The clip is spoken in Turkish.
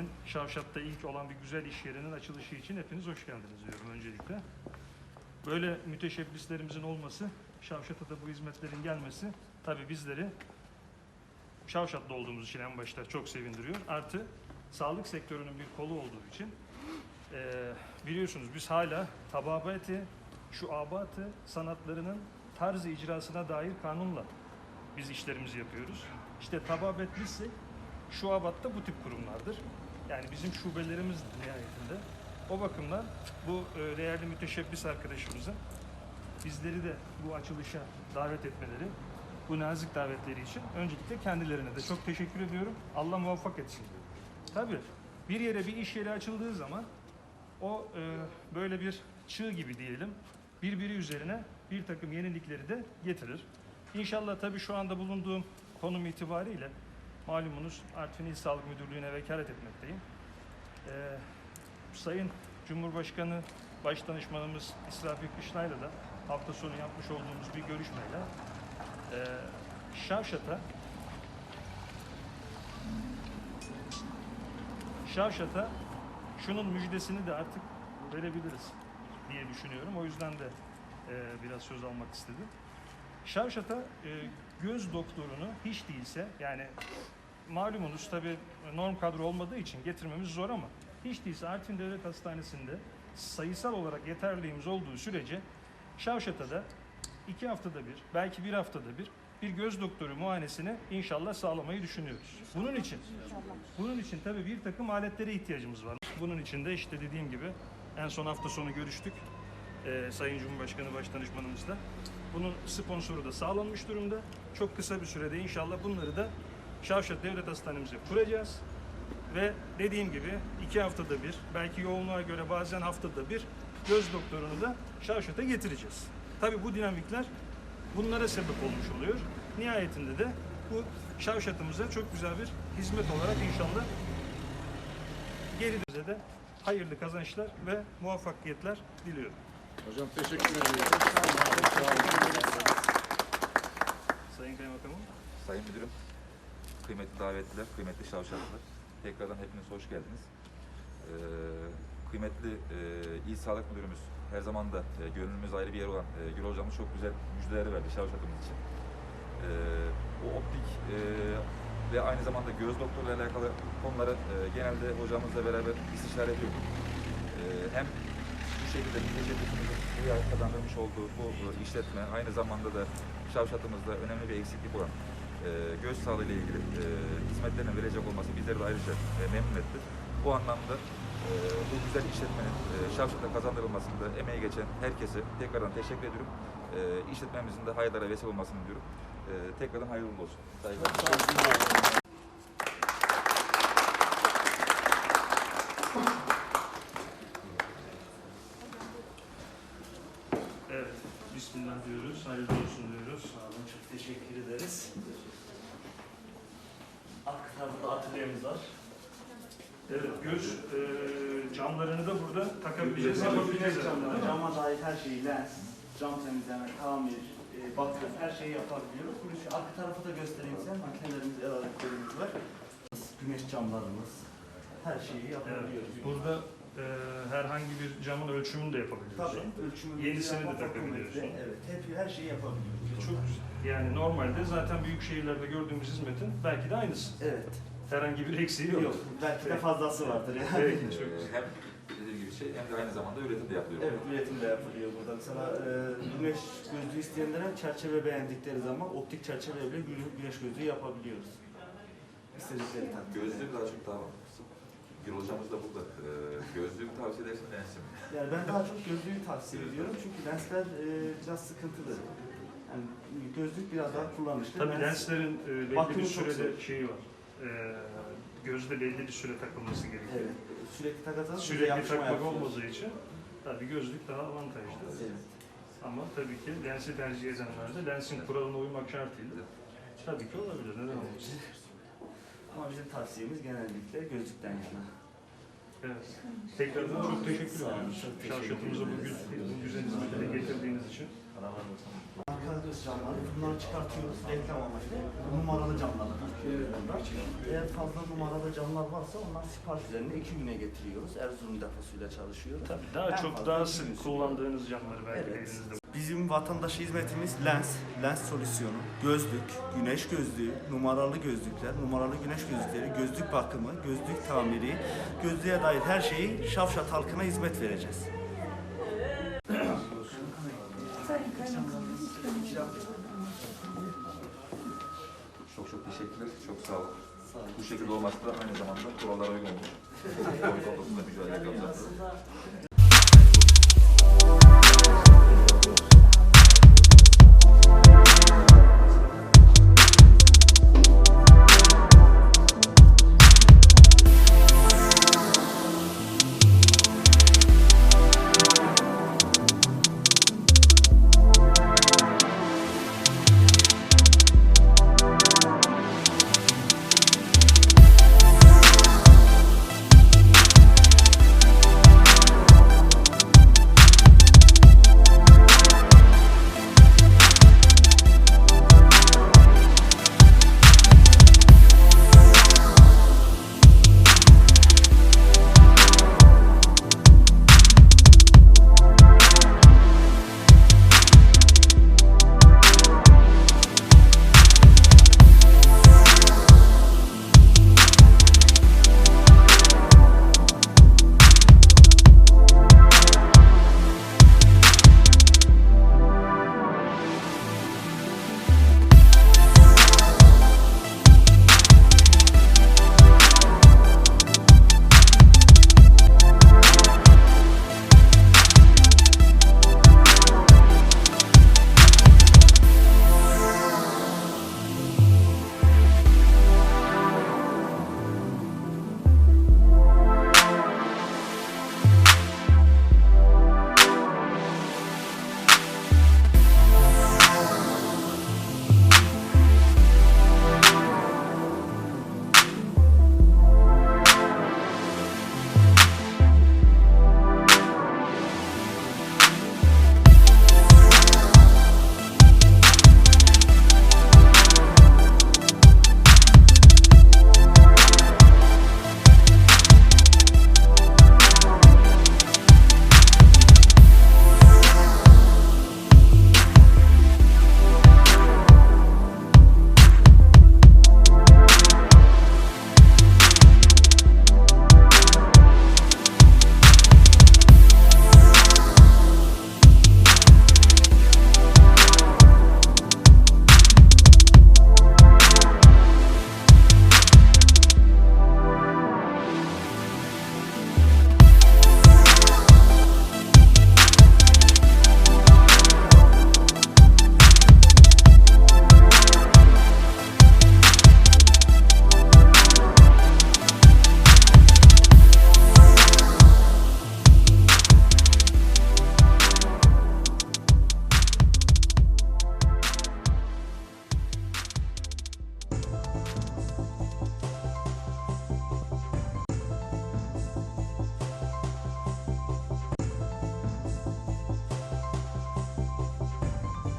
Türkiye'nin Şavşat'ta ilk olan bir güzel iş yerinin açılışı için hepiniz hoş geldiniz diyorum öncelikle. Böyle müteşebbislerimizin olması, Şavşat'a da bu hizmetlerin gelmesi tabii bizleri Şavşat'ta olduğumuz için en başta çok sevindiriyor. Artı sağlık sektörünün bir kolu olduğu için eee, biliyorsunuz biz hala tababeti, şu abatı sanatlarının tarzı icrasına dair kanunla biz işlerimizi yapıyoruz. İşte tababet bizse şu abatta bu tip kurumlardır. Yani bizim şubelerimiz nihayetinde. O bakımdan bu e, değerli müteşebbis arkadaşımızın bizleri de bu açılışa davet etmeleri, bu nazik davetleri için öncelikle kendilerine de çok teşekkür ediyorum. Allah muvaffak etsin diyorum. Tabii bir yere bir iş yeri açıldığı zaman o e, böyle bir çığ gibi diyelim birbiri üzerine bir takım yenilikleri de getirir. İnşallah tabii şu anda bulunduğum konum itibariyle malumunuz Artvin İl Sağlık Müdürlüğü'ne vekalet etmekteyim. Ee, Sayın Cumhurbaşkanı Başdanışmanımız İsrafil Kışlay'la da hafta sonu yapmış olduğumuz bir görüşmeyle e, Şavşat'a Şavşat'a şunun müjdesini de artık verebiliriz diye düşünüyorum. O yüzden de e, biraz söz almak istedim. Şavşat'a e, göz doktorunu hiç değilse yani malumunuz tabi norm kadro olmadığı için getirmemiz zor ama hiç değilse Artvin Devlet Hastanesi'nde sayısal olarak yeterliğimiz olduğu sürece Şavşat'a da iki haftada bir belki bir haftada bir bir göz doktoru muayenesini inşallah sağlamayı düşünüyoruz. Bunun için bunun için tabii bir takım aletlere ihtiyacımız var. Bunun için de işte dediğim gibi en son hafta sonu görüştük. Ee, Sayın Cumhurbaşkanı Başdanışmanımızla. Bunun sponsoru da sağlanmış durumda. Çok kısa bir sürede inşallah bunları da Şavşat Devlet Hastanemize kuracağız. Ve dediğim gibi iki haftada bir, belki yoğunluğa göre bazen haftada bir göz doktorunu da Şavşat'a getireceğiz. Tabii bu dinamikler bunlara sebep olmuş oluyor. Nihayetinde de bu Şavşat'ımıza çok güzel bir hizmet olarak inşallah geri de hayırlı kazançlar ve muvaffakiyetler diliyorum. Hocam teşekkür ediyorum. Sayın Kaymakamım. Sayın Müdürüm, kıymetli davetliler, kıymetli şavşatlılar, tekrardan hepiniz hoş geldiniz. Ee, kıymetli e, İl Sağlık Müdürümüz, her zaman da e, gönlümüz ayrı bir yer olan e, Gül Hocamız çok güzel müjdeleri verdi şavşatımız için. Ee, o optik e, ve aynı zamanda göz doktoruyla alakalı konuları e, genelde hocamızla beraber istişare ediyorduk. Ee, hem bu şekilde müteşebbisimizin buraya kazandırmış olduğu bu işletme aynı zamanda da Şavşatımızda önemli bir eksiklik olan e, göz sağlığı ile ilgili e, hizmetlerini verecek olması bizleri de ayrıca e, memnun etti. Bu anlamda e, bu güzel işletmenin e, Şavşat'a kazandırılmasında emeği geçen herkese tekrardan teşekkür ediyorum. E, işletmemizin de hayırlara vesile olmasını diliyorum. E, tekrardan hayırlı olsun. Saygılar. Evet, Bismillah diyoruz, hayırlı olsun diyoruz. Sağ olun, çok teşekkür ederiz. Arka tarafta atölyemiz var. Evet, göz e, camlarını da burada takabileceğiz, yapabileceğiz. Camları, cama dair her şeyi, lens, cam temizleme, tamir, e, bakım, her şeyi yapabiliyoruz. Bunu şu arka tarafı da göstereyim size. Makinelerimiz, el aletlerimiz var. Güneş camlarımız, her şeyi Evet, yapabiliyoruz. burada e, herhangi bir camın ölçümünü de yapabiliyoruz. Tabii, ölçümü, Yenisini de fakültesi, Evet, hep her şeyi yapabiliyoruz. Çok güzel. Yani normalde zaten büyük şehirlerde gördüğümüz hizmetin belki de aynısı. Evet. Herhangi bir eksiği yok. Yok, belki de fazlası vardır yani. Peki, çok güzel. hem dediğim gibi şey hem de aynı zamanda üretim de yapılıyor. Evet, üretim de yapılıyor burada. Mesela e, güneş gözlüğü isteyenlere çerçeve beğendikleri zaman optik çerçeveyle gü- güneş gözlüğü yapabiliyoruz. İstedikleri takdirde. Gözlüğü daha çok daha Gül hocamız da burada. Ee, gözlüğü tavsiye edersin Ensim. Yani ben daha çok gözlüğü tavsiye ediyorum çünkü lensler e, biraz sıkıntılı. Yani gözlük biraz daha kullanışlı. Tabii Lens- lenslerin e, belli Bakımı bir çok sürede zor. şeyi var. E, gözde belli bir süre takılması gerekiyor. Evet, sürekli takacağız. Sürekli yapışma takmak yapıyoruz. olmadığı için tabii gözlük daha avantajlı. Evet. Ama tabii ki lensi tercih edenler de lensin kuralına uymak şartıyla tabii ki olabilir. Neden olmasın? Ama bizim tavsiyemiz genellikle gözlükten yana. Evet. Tekrardan çok teşekkür teşekkür Şarşatımıza bu güzel hizmetleri getirdiğiniz için. Arka camları bunları çıkartıyoruz reklam amaçlı. Numaralı camları. Eğer fazla numaralı camlar varsa onlar sipariş üzerine iki güne getiriyoruz. Erzurum deposuyla çalışıyoruz. Tabii daha En çok daha sık kullandığınız camları belki Evet. elinizde. Bizim vatandaş hizmetimiz lens, lens solüsyonu, gözlük, güneş gözlüğü, numaralı gözlükler, numaralı güneş gözlükleri, gözlük bakımı, gözlük tamiri, gözlüğe dair her şeyi Şavşat halkına hizmet vereceğiz. Çok çok teşekkürler. Çok sağ olun. Bu şekilde olması da aynı zamanda kurallara uygun olmuş. Covid-19'da mücadele kapsamında.